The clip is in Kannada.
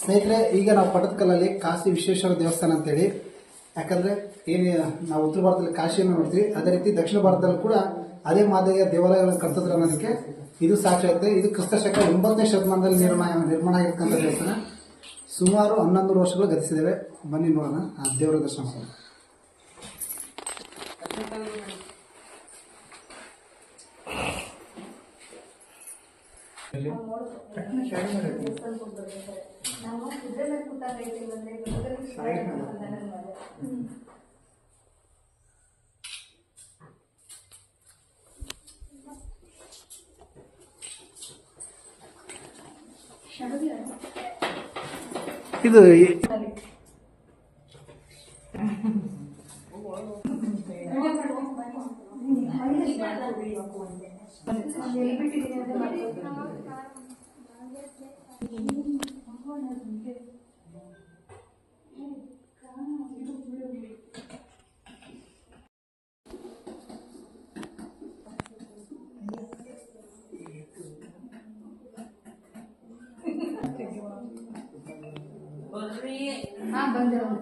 ಸ್ನೇಹಿತರೆ ಈಗ ನಾವು ಪಟ್ಟದಕಲ್ಲಲ್ಲಿ ಕಾಶಿ ವಿಶ್ವೇಶ್ವರ ದೇವಸ್ಥಾನ ಅಂತೇಳಿ. ಯಾಕಂದ್ರೆ ಏನು ನಾವು ಉತ್ತರ ಭಾರತದಲ್ಲಿ ಕಾಶಿಯನ್ನು ನೋಡ್ತೀವಿ. ಅದೇ ರೀತಿ ದಕ್ಷಿಣ ಭಾರತದಲ್ಲೂ ಕೂಡ ಅದೇ ಮಾದರಿಯ ದೇವಾಲಯಗಳನ್ನು ಕಟ್ಟಿದ್ರು ಅನ್ನೋದಕ್ಕೆ ಇದು ಸಾಕ್ಷಿ ಆಗುತ್ತೆ. ಇದು ಕ್ರಿಸ್ತ ಶಕ ಒಂಬತ್ತನೇ ಶತಮಾನದಲ್ಲಿ ನಿರ್ಮಾಣ ನಿರ್ಮಾಣ ಆಗಿರ್ತಕ್ಕಂಥ ದೇವಸ್ಥಾನ. ಸುಮಾರು ಹನ್ನೊಂದು ವರ್ಷಗಳು ಗತಿಸಿದ್ದೇವೆ ಬನ್ನಿ ನೋಡೋಣ. ಆ ದೇವರ ದರ್ಶನ ಮಾಡೋಣ ನಾವು ಕುದುರೆ ಮೇಲೆ ಕೂತಾಗೈತೆ ಬಂದ್ರೆ ಇದು ಬಿಟ್ಟಿದ್ದೀನಿ Ah.